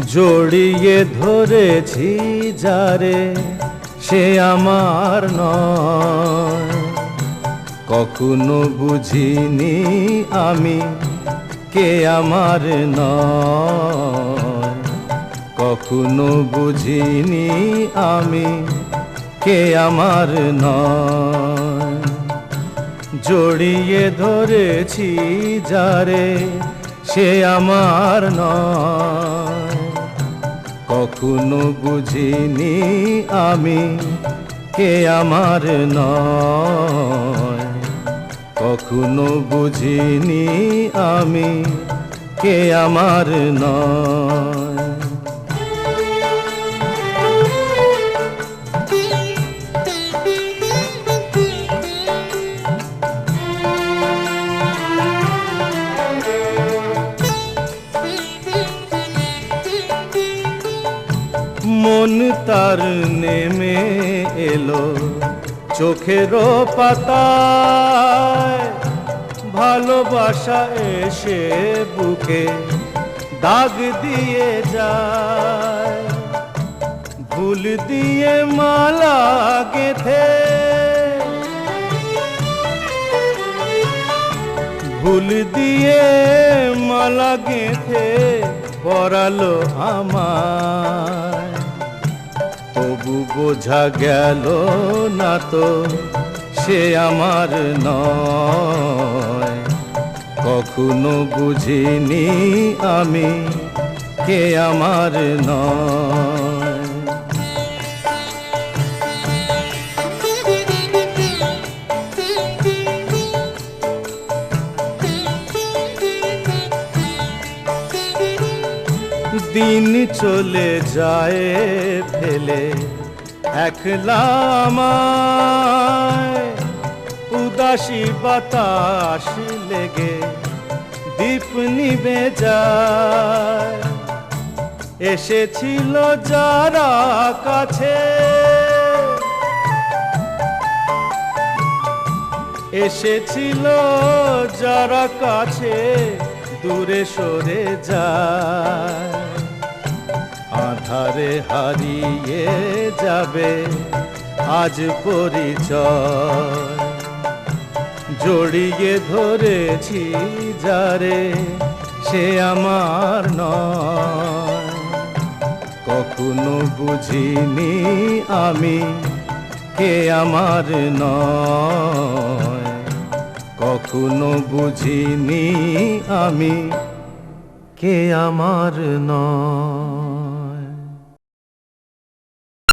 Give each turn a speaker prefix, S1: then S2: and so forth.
S1: জড়িয়ে ধরেছি যারে, সে আমার নয়। কখনো বুঝিনি আমি কে আমার নয়। কখনো বুঝিনি আমি কে আমার নয়। জড়িয়ে ধরেছি যারে, সে আমার নয়। কখনো বুঝিনি আমি কে আমার নয়। কখনো বুঝিনি আমি কে আমার নয়। মন তার নেমে এলো। চোখের পাতায় ভালোবাসা এসে বুকে দাগ দিয়ে যায়। ভুল দিয়ে মালা গেথে। ভুল দিয়ে মালা গেথে, পরালো আমায়। তবু বোঝা গেল না তো সে আমার নয়। কখনো বুঝিনি আমি কে আমার নয়। দিন চলে যায় ফেলে, একলা উদাসী বাতাস লেগে দীপ নিবে যায়। এসেছিল যারা কাছে, এসেছিল যারা কাছে। দূরে সরে যায়। আধারে হারিয়ে যাবে আজ পরিচয়। জড়িয়ে ধরেছি যারে সে আমার নয়। কখনো বুঝিনি আমি কে আমার নয়। কখনো বুঝিনি আমি কে আমার নয়।